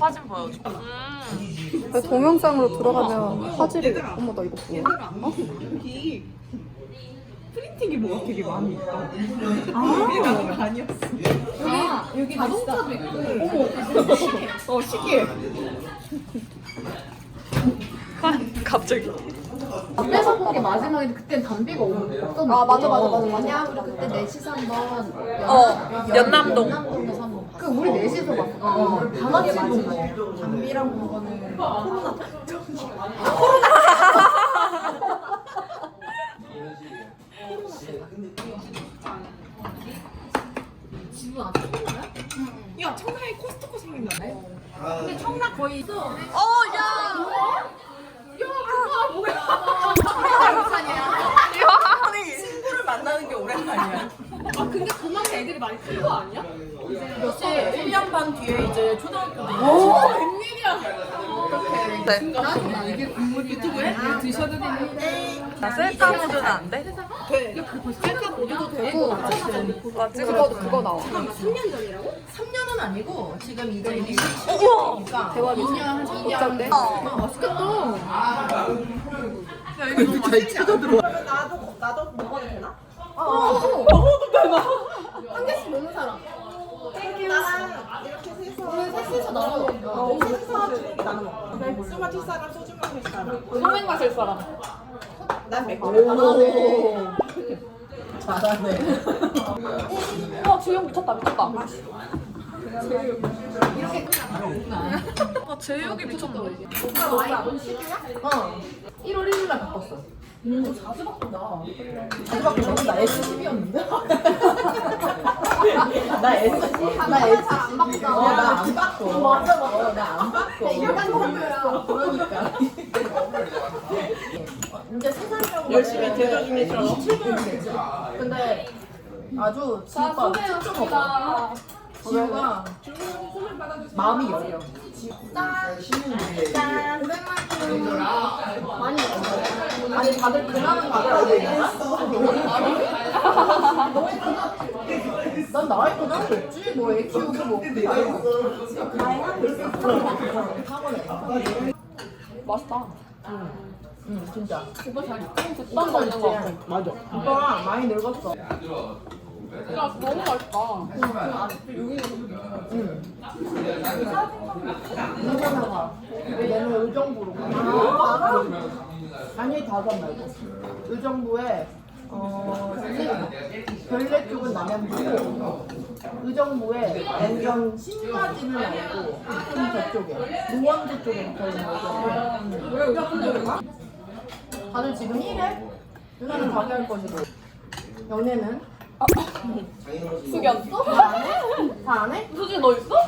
아 볼- 사진 보여줘. 음. 동영상으로 들어가면 화질이 어머 나 이거 뭐야? 여기 프린팅이 뭐가 되게 많이 있다. 아, 여기 나온 거 아니었어. 여기 여기 자동차도 있고. 어머, 어 신기해. 갑자기. 앞에서 본 게 마지막인데 그땐 담비가 없던 아 맞아 맞아 맞아 맞아. 우리 그때 넷이서 한번 어, 연남동. 연남동에서 한번 봤어 그 우리 넷이서 봤어 어, 다 같이 본 거야 담비랑 본 거는 거야? 야, 청라에 코스트코 생긴다네. 근데 청라 거의 있어 어 야. 친구를 만나는 게 오랜만이야. 근데 그만큼 애들이 많이 쓴거 아니야? 그렇지. 1년 반 뒤에 이제 초등학교 때. 네. 이게 국물 유튜브에 드셔도 되는데 나 셀카 모드는 안 돼? 셀카 보여도 되고 나 그거 그거 나와. 3년은 아니고 지금 우와. 시니까 대박이지. 2년 2년 어때? 어. 맛있겠다 야 이거 너무 맛있지? 나도 나도 먹어도 되나? 한 개씩 먹는 사람 나랑 이렇게 세서 우리 셋이서 나눠 어, 세서 주는 게 나는 먹어. 맥주 마실 사람, 소주 마실 사람. 소맥 마실 사람. 난 맥주. 오. 잘하네. 와 주영 미쳤다 미쳤다. 아 제육이 미쳤다. 오빠 와인 넌 10이야? 어. 1월 1일 날 바꿨어 음, 자주 바꾼다. 자주 바꾸면 나 S10이었는데? 나 S10. 나 애들 잘안 바꾸다 어, 나안 바꿔. 맞아, 맞아. 어, 나안 바꿔. 인간 정도야 그러니까. 어, 이제 세 대조 중이죠. 27년 되지. 근데 아주 좀 없어. 지우가 마음이 여려. 짠. 많이 먹어 아니 다들 그나마 받아야 되나? 난 나이 그나마 없지. 뭐애 키우고 뭐. 맛있다. 응 진짜. 오빠 잘땀 나는 거 같아. 맞아. 오빠가 많이 늙었어. 야 너무 맛있다. 이사나가 얘는 의정부로 가. 아니 다섯 말고 의정부에 어 별내 쪽은 남양주고 의정부에 완전 신가지는 아니고 좀 저쪽에 노원구 쪽에 붙어 있는 의정부. 왜 의정부? 다들 지금 일해? 누나는 가게 할 것이고 연애는 수견. 다안 해? 수진 너 있어?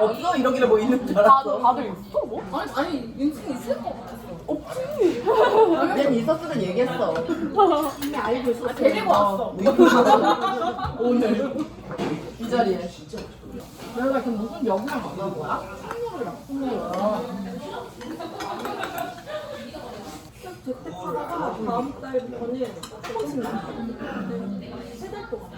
없어 이러길래 뭐 있는 줄 다들 다들 있어 뭐? 아니 아니 윤승 있을 거난 있었으면 얘기했어. 근데 알고 있어 데리고 왔어. 오늘 이 자리에. 내가 지금 무슨 여기랑 만난 거야? 상렬이랑. 상렬이랑. 재택하다가 다음 달부터는 조금씩 나. 세달 동안.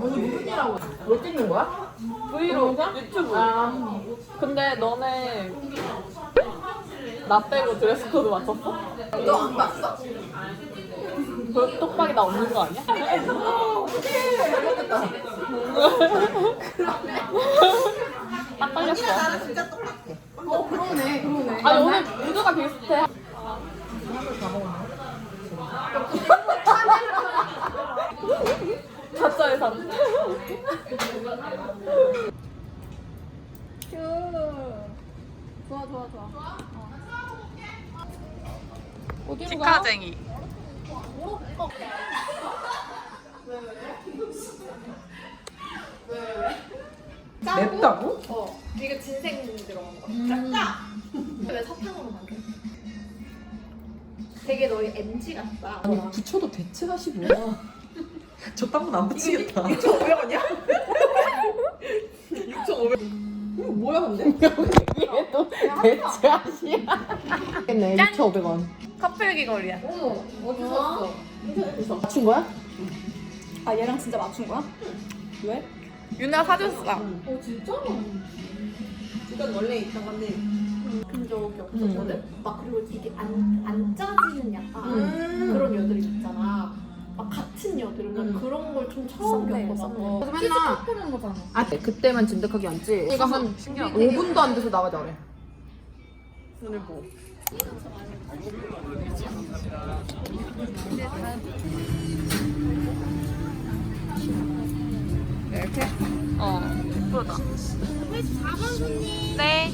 무슨 일하고? 뭐 찍는 거야? 브이로그 유튜브. 아, 근데 너네 나 빼고 드레스 코드 맞췄어? 너 안 봤어? 그 똑박이 나 없는 거 아니야? 딱 걸렸어. 나랑 진짜 똑같아. 어 그러네 그러네 아니 오늘 구두가 비슷해. 가짜 예산. 좋아 좋아 좋아. 어디로 가? 치카쟁이. 맵다고? 어 이게 진생 들어간 거 짭다 왜 사탕으로 만들어 되게 너희 MG 같다 아니 붙여도 대체하시고 저딴건안 붙이겠다 6,500원이야? 6,500원. 이거 뭐야 근데? 얘도 대체하시야 네 6,500원 카페 귀걸이야. 어머 어디서 왔어 맞춘 거야? 아 얘랑 진짜 맞춘 거야? 왜? 윤혜가 사줬어. 어 진짜? 이건 원래 있던 건데. 근 적이 없었거든? 막 그리고 이게 안, 안 짜지는 약간 그런 여드름 있잖아. 막 같은 여드름 막 그런 걸 좀 처음 겪어서. 맨날 푸는 거잖아. 아 그때만 진득하게 앉지. 얘가 한 신기하다. 5분도 안 돼서 나가자 그래. 오늘 뭐? 이렇게? 어, 예쁘다. 네.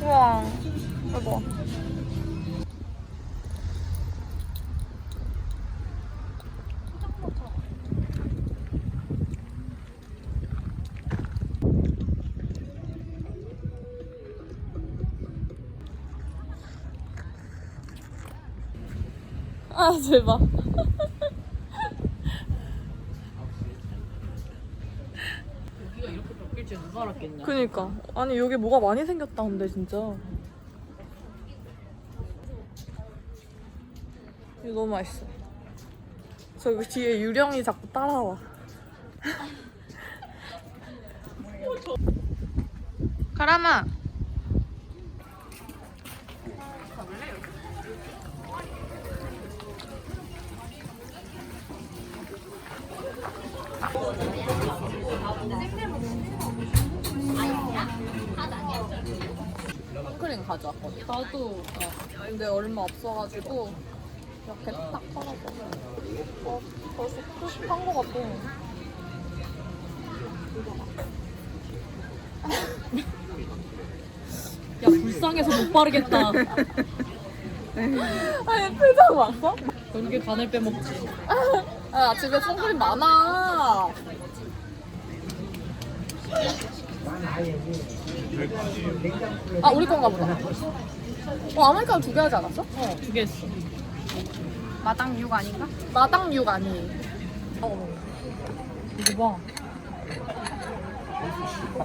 우와, 이거. 아, 제발. 여기가 이렇게 바뀔 줄 누가 그니까. 아니 여기 뭐가 많이 생겼다 근데 진짜. 이거 너무 맛있어. 저기 뒤에 유령이 자꾸 따라와. 가람아 선크림 가져왔거든. 나도. 근데 얼마 없어가지고 이렇게 딱 털어서 어, 벌써 푸식한 거 같아 야 불쌍해서 못 바르겠다. 아니 표정 봤어? 그렇게 간을 빼먹지. 아 집에 선크림 많아 아 우리 건가 보다 어 아메리카노 두 개 하지 않았어? 어, 두 개 했어. 마당 6 아닌가? 마당 6 아니에요 이거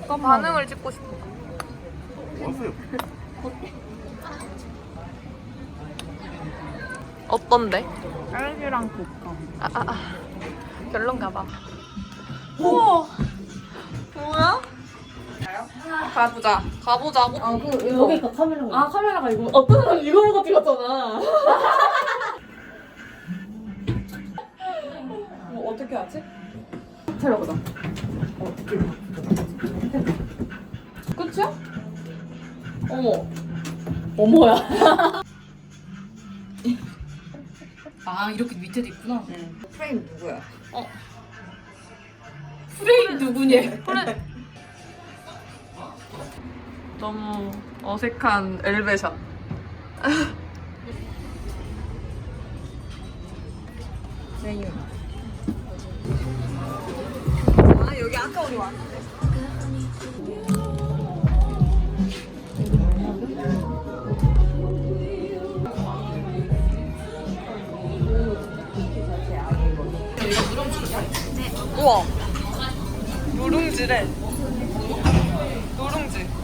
봐. 반응을 찍고 싶어 어떤데? 딸기랑 볶아. 아, 아, 아. 별론가 봐. 우와! 뭐야? 가보자. 가보자고. 아, 그 여기가 카메라가. 아, 카메라가 이거. 어떤 사람 이거 보고 찍었잖아. 뭐, 어떻게 하지? 차려보자. 어떻게. 끝이야? 어머. 어머야. 아 이렇게 밑에도 있구나. 프레임 누구야? 프레임 누구냐? 그래. 너무 어색한 엘베샷. 메뉴. 아, 여기 아까 우리 왔는데. 우와. 누룽지래. 누룽지.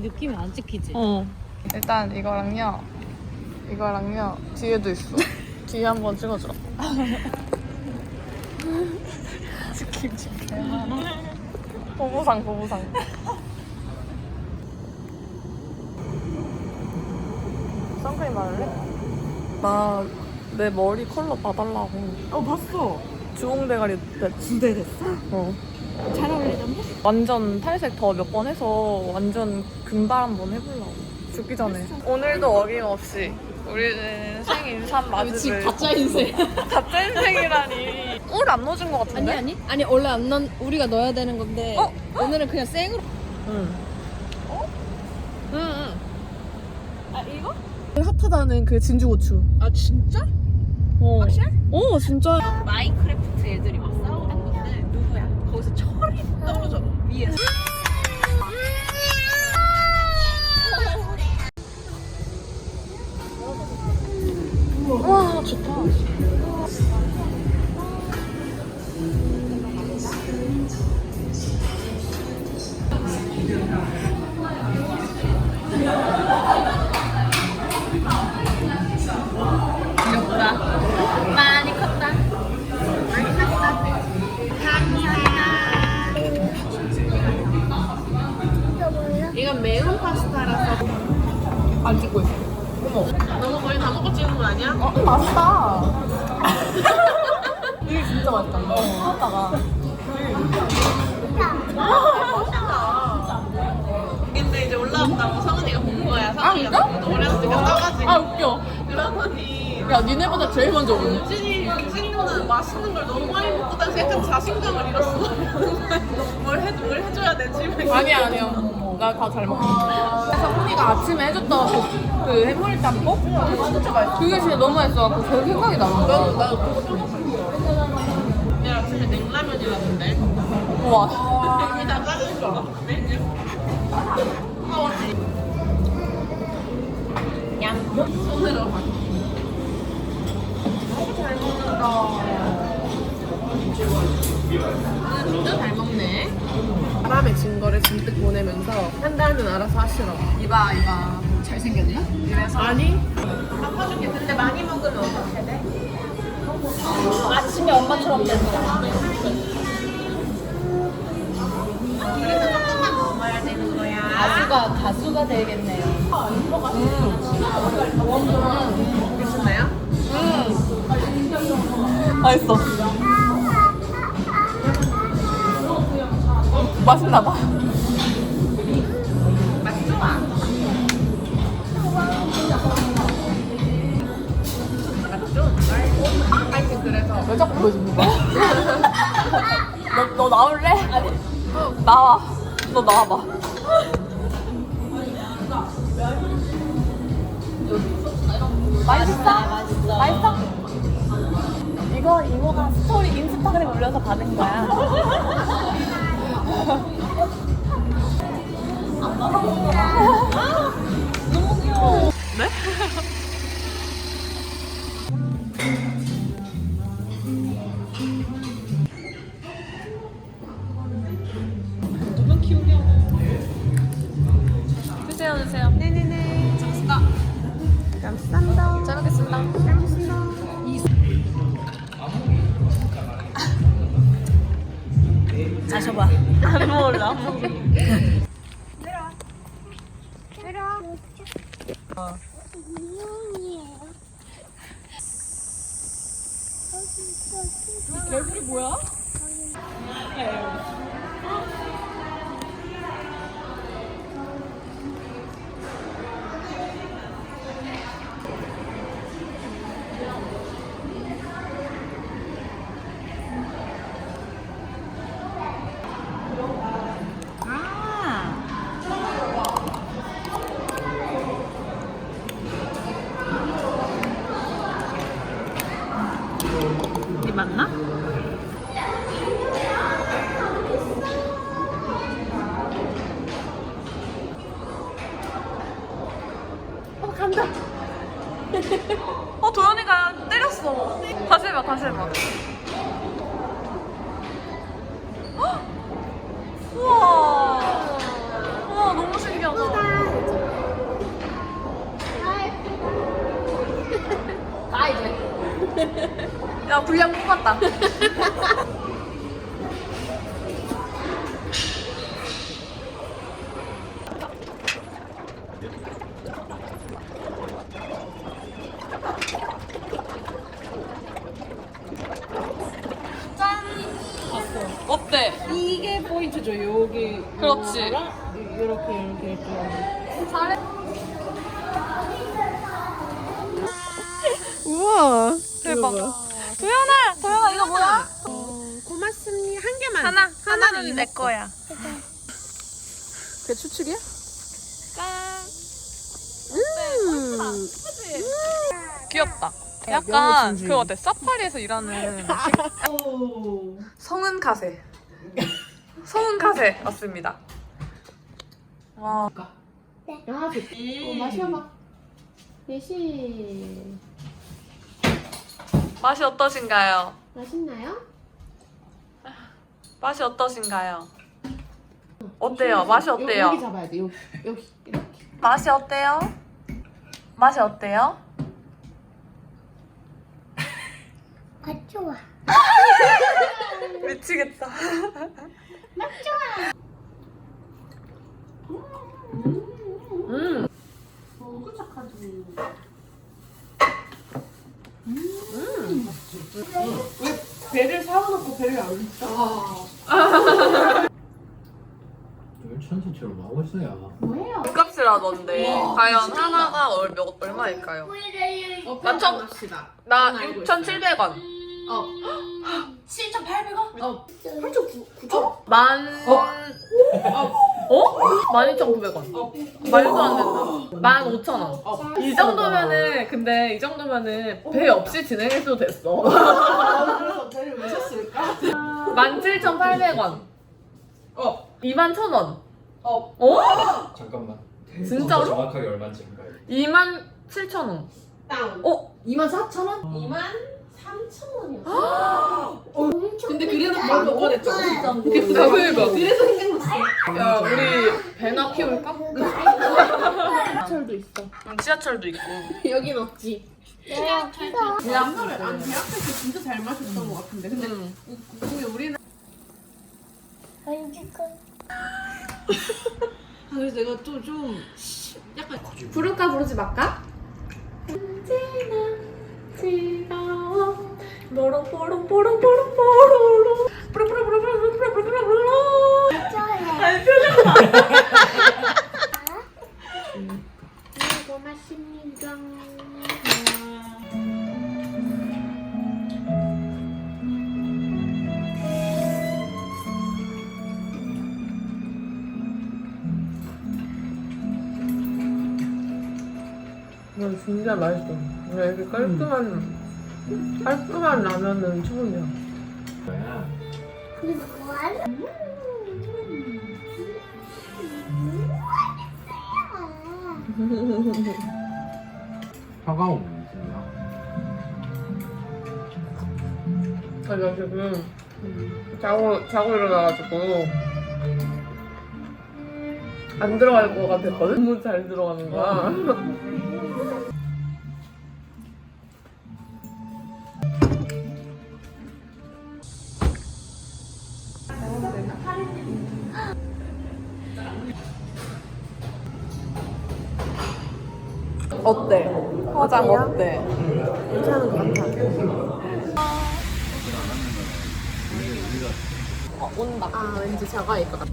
느낌이 안 찍히지? 어. 일단 이거랑요. 이거랑요. 뒤에도 있어. 뒤에 한번 찍어줘. 치킨 치킨. 보부상 보부상. 선크림 바를래? 나 내 머리 컬러 봐달라고. 어 봤어. 주홍대가리 됐지. 네 됐어. 어. 잘 어울리던데? 완전 탈색 더 몇 번 해서 완전 금발 한 번 해보려고. 죽기 전에. 오늘도 어김없이 우리는 생인삼 마즈를 가짜 인생. 가짜 인생이라니. 꿀 안 넣어준 것 아니 같은데? 아니 아니 원래 안 넣, 우리가 넣어야 되는 건데 어? 오늘은 그냥 생으로. 응. 응, 응. 아, 이거? 핫하다는 그 진주 고추. 아, 진짜? 어. 어 진짜. 마인크래프트 애들이 막 싸우는 건데 누구야? 거기서 철이 떨어져 위에서. 와 좋다. 이건 매운 파스타라서 안 찍고 있어. 너무 거의 다 먹고 찍은 거 아니야? 어, 맛있다. 이게 진짜 맛있다. 어, 하다가. 근데 이제 올라왔다고 성은이가 본 거야. 성은이가 아, 너무. 아, 웃겨. 그러더니 야, 니네보다 제일 먼저 오네. 유진이 유진이는 맛있는 걸 너무 많이 먹고 다니서 약간 자신감을 잃었어. 뭘 해, 뭘 해줘야 되지? 아니야, 아니야. 나다잘 먹어. 그래서 훈이가 아침에 해줬던 그, 그 해물 짬뽕? 진짜 맛있어. 그게 진짜 너무 맛있어갖고 그 생각이 나. 나도 나도 그거 또 먹고 내일 아침에 냉라면이라던데. 우와. 여기다 까는 줄 양. 손으로 막. 너무 잘 먹는다. 진짜 잘 먹네. 사람의 증거를 잔뜩 보내면서 한 달은 알아서 하시라고. 이봐, 이봐. 잘생겼나? 이래서. 아니? 바꿔줄게. 근데 많이 먹으면 어떻게 돼? 아침에 엄마처럼 된다. 그래서 조금만 먹어야 되는 거야. 가수가 가수가 되겠네요. 괜찮나요? 맛있어. 맛있나봐. 맛 좋아. 맛 좋은 하여튼 그래서 왜 자꾸 보여주는 거야? 너, 너 나올래? 나와. 너 나와봐. 맛있어? 맛있어? 이거 이모가 스토리 인스타그램 올려서 받은 거야. 너무 귀여워. 네? 드세요, 드세요. 네네네. 잘했다. 감사합니다. 잘 먹겠습니다. 잘 먹겠습니다. 마셔봐. 안 야 분량 뽑았다. 어때? 이게 포인트죠. 여기 그렇지. 이렇게 이렇게 이렇게. 잘해. 우와. 대박. 도연아, 도연아 이거 뭐야? 고맙습니다. 한 개만. 하나, 하나는 내 거야. 배 추측이야? 짠. 음. 귀엽다. 명예 약간. 그 어때? 사파리에서 일하는 성은 가세. 성은 가세 맞습니다. 와. 아, 좋 어, 마셔봐. 예시. 맛이 어떠신가요? 맛있나요? 맛이 어떠신가요? 어때요? 맛이 어때요? 여기 잡아야 돼. 여기. 여기. 이렇게. 맛이 어때요? 맛이 어때요? 아, 좋아. 미치겠다. 음. 너무 착하지. 배를 사와놓고 배를 안 써. 이걸 천지처럼 하고 있어요. 뭐예요? 값이라던데 과연 하나가 얼, 몇, 얼마일까요? 어, 맞춰. 합시다. 나난 알고 6,700원. 어. 7,800원? 어. 8,900원? 만... 어? 12,900원. 말도 안 된다. 15,000원. 이 정도면은 근데 이 정도면은 배 없이 진행해도 됐어. 그래서 배를 왜 샀을까? 17,800원. 어. 21,000원. 어. 어? 잠깐만. 진짜로? 정확하게 얼마인지 한가요? 27,000원. 땅. 어? 24,000원? 2만 3,000원이었어. 엄청 근데 그래도 뭘 먹어냈죠. 그니까 그니까. 그래서 생각났어. 야 우리 배나 키울까? 철도 있어. 응, 지하철도 있고. 여긴 없지. 옛날에 아, 대학 때 진짜 잘 마셨던 것 같은데. 근데 응. 근데 우리는 아, 그래서 내가 또좀 약간 부를까 부르지 말까? 즐거워. 뽀롱뽀롱뽀롱뽀롱뽀롱 뽀롱뽀롱뽀롱뽀롱뽀롱 좋아요. 네, 고맙습니다. 이거 진짜 맛있어. 이렇게 깔끔한 깔끔한 라면은 처음이야. 오면 있습니다. 아, 나 지금 자고 자고 일어나가지고 안 들어갈 것 같았거든. 너무 잘 들어가는 거야. 長いから。